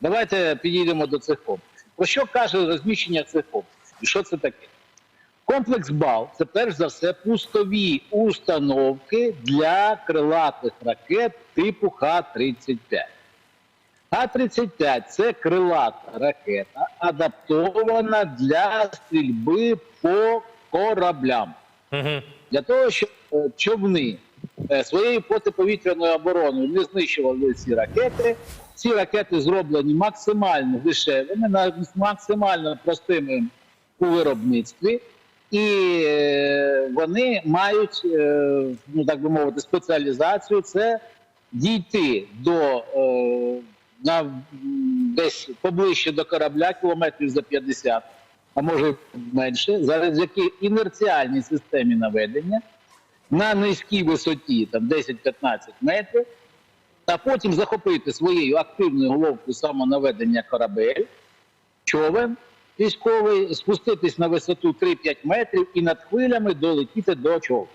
Давайте підійдемо до цих комплексів. Про що каже розміщення цих комплексів? І що це таке? Комплекс БАЛ це перш за все пустові установки для крилатих ракет типу Х-35. Х-35 це крилата ракета, адаптована для стрільби по кораблям Угу. для того, щоб е, човни своєю протиповітряною обороною не знищували ці ракети. Ці ракети зроблені максимально дешевими, максимально простими у виробництві, і е, вони мають, е, ну так би мовити, спеціалізацію. Це дійти до е, на десь поближче до корабля, кілометрів за 50, а може менше, завдяки інерціальній системі наведення на низькій висоті, там 10-15 метрів, а потім захопити своєю активною головкою самонаведення корабель, човен військовий, спуститись на висоту 3-5 метрів і над хвилями долетіти до човна.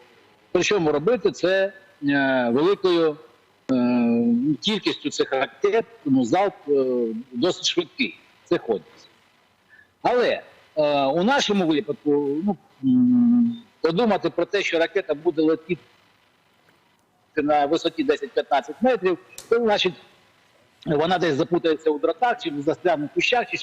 Причому робити це е, великою е, кількістю цих ракет, тому залп е, досить швидкий. Це ходиться. Але е, у нашому випадку ну, подумати про те, що ракета буде летіти на висоті 10-15 метрів, то значить вона десь запутається у дротах, чи застрягне в кущах, чи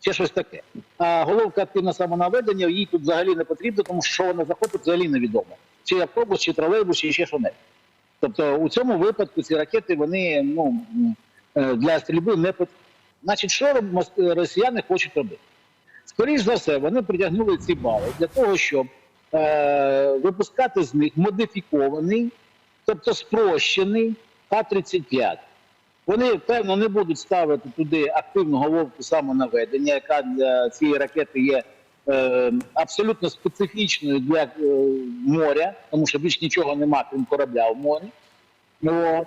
ще щось, таке. А головка активне самонаведення їй тут взагалі не потрібно, тому що що вона захопить, взагалі невідомо. Чи автобус, чи тролейбус, чи ще що-небудь. Тобто у цьому випадку ці ракети вони ну, е, для стрільби не потрібні. Значить, що росіяни хочуть робити? Скоріше за все, вони притягнули ці бали для того, щоб е, випускати з них модифікований, тобто спрощений Х-35. Вони, певно, не будуть ставити туди активну головку самонаведення, яка для цієї ракети є е, абсолютно специфічною для е, моря, тому що більш нічого нема, крім корабля в морі. От.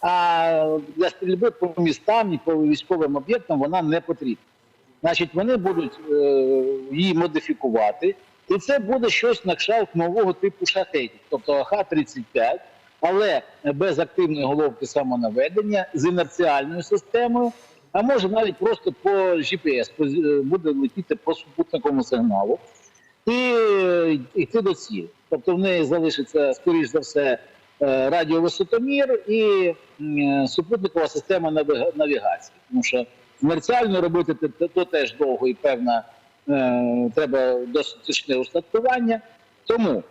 А для стрільби по містам і по військовим об'єктам вона не потрібна. Значить, вони будуть е, її модифікувати, і це буде щось на кшталт нового типу шахетів, тобто Х-35, але без активної головки самонаведення, з інерціальною системою, а може навіть просто по GPS е, буде летіти по супутниковому сигналу і е, йти до цілі. Тобто в неї залишиться, скоріш за все, е, радіовисотомір і супутникова система навігації. Тому що комерціально робити то, теж довго і певна треба досить точне устаткування. Тому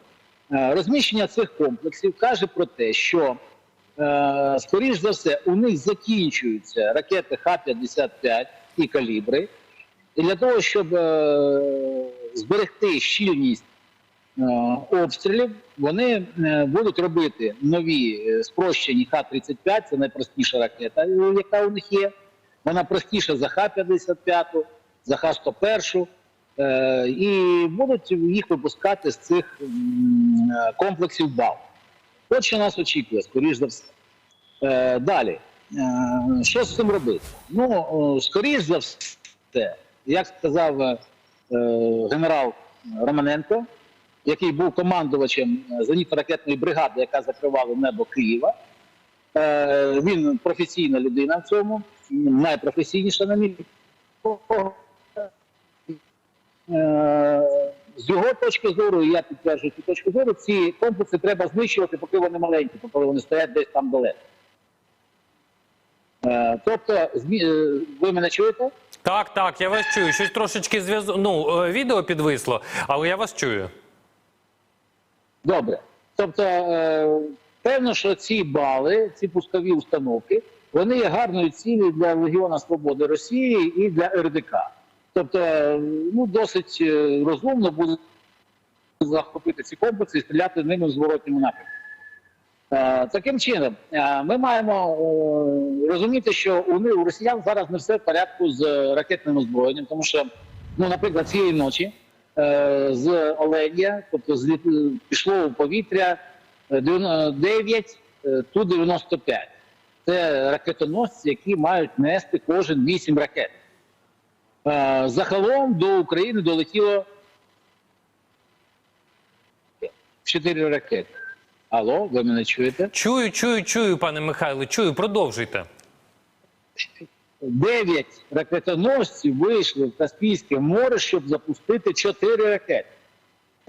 е, розміщення цих комплексів каже про те, що е, скоріш за все у них закінчуються ракети Х-55 і калібри. І для того, щоб е, зберегти щільність е, обстрілів, вони е, будуть робити нові е, спрощені Х-35, це найпростіша ракета, е, яка у них є. Вона простіша за Х-55, за Х-101, е, і будуть їх випускати з цих е, комплексів БАВ. От що нас очікує, скоріш за все. Е, далі. Е, що з цим робити? Ну, скоріш за все, як сказав е, генерал Романенко, який був командувачем е, зенітно-ракетної бригади, яка закривала небо Києва. Е, він професійна людина в цьому, найпрофесійніша на мій погляд. Е, з його точки зору, і я підтверджую цю точку зору, ці комплекси треба знищувати, поки вони маленькі, поки вони стоять десь там далеко. Е, тобто, е, ви мене чуєте? Так, так, я вас чую. Щось трошечки зв'язку. Ну, відео підвисло, але я вас чую. Добре. Тобто, певно, що ці бали, ці пускові установки, вони є гарною цілею для Легіона Свободи Росії і для РДК. Тобто, ну, досить е, розумно буде захопити ці комплекси і стріляти ними в зворотньому напрямку. Е, Таким чином, е, ми маємо розуміти, що у росіян зараз не все в порядку з ракетним озброєнням, тому що, ну, наприклад, цієї ночі з Оленя, тобто з, пішло у повітря е, 9 е, Ту-95. Це ракетоносці, які мають нести кожен 8 ракет. Е, Загалом до України долетіло 4 ракети. Алло, ви мене чуєте? Чую, чую, чую, пане Михайло, чую. Продовжуйте. дев'ять ракетоносців вийшли в Каспійське море, щоб запустити чотири ракети.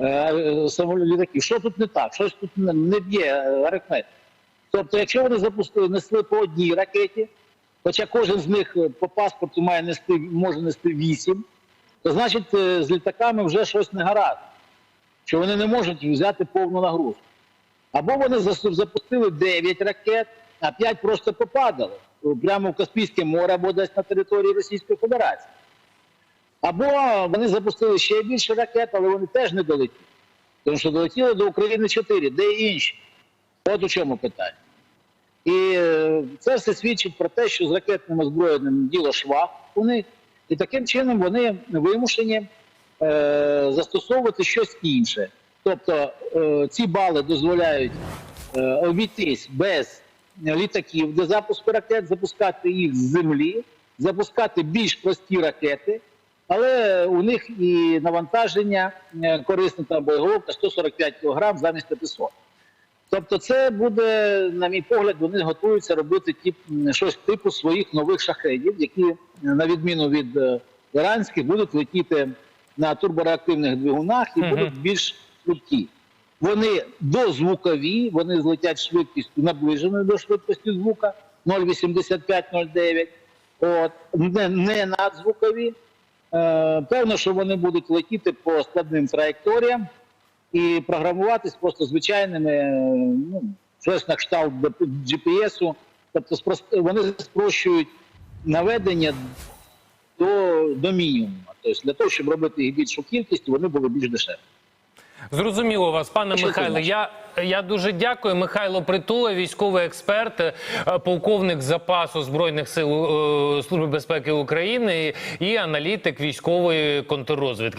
Е, самолітаків. Що тут не так? Щось тут не, не б'є е, арифметика. Тобто, якщо вони запустили, несли по одній ракеті, хоча кожен з них е, по паспорту має нести, може нести вісім, то значить е, з літаками вже щось не гаразд, що вони не можуть взяти повну нагрузку. Або вони запустили 9 ракет, а 5 просто попадали прямо в Каспійське море або десь на території Російської Федерації. Або вони запустили ще більше ракет, але вони теж не долетіли. Тому що долетіли до України 4, де інші. От у чому питання. І е, це все свідчить про те, що з ракетним озброєнням діло швах у них, і таким чином вони вимушені е, застосовувати щось інше. Тобто е, ці бали дозволяють обійтись без літаків для запуску ракет, запускати їх з землі, запускати більш прості ракети, але у них і навантаження корисне та боєголовка 145 кг замість 500. Тобто, це буде, на мій погляд, вони готуються робити ті, щось типу своїх нових шахедів, які, на відміну від е, іранських, будуть летіти на турбореактивних двигунах і будуть більш швидкі. Вони дозвукові, вони злетять швидкістю наближеною до швидкості звука 0,85-0,9, от, не, не надзвукові. Е, певно, що вони будуть летіти по складним траєкторіям і програмуватись просто звичайними, ну, щось на кшталт GPS-у. Тобто вони спрощують наведення до, до мінімуму. Тобто для того, щоб робити їх більшу кількість, вони були більш дешеві. Зрозуміло вас, пане Що це Михайле. Я, я дуже дякую. Михайло Притула, військовий експерт, е, полковник запасу збройних сил е, Служби безпеки України і аналітик військової контррозвідки.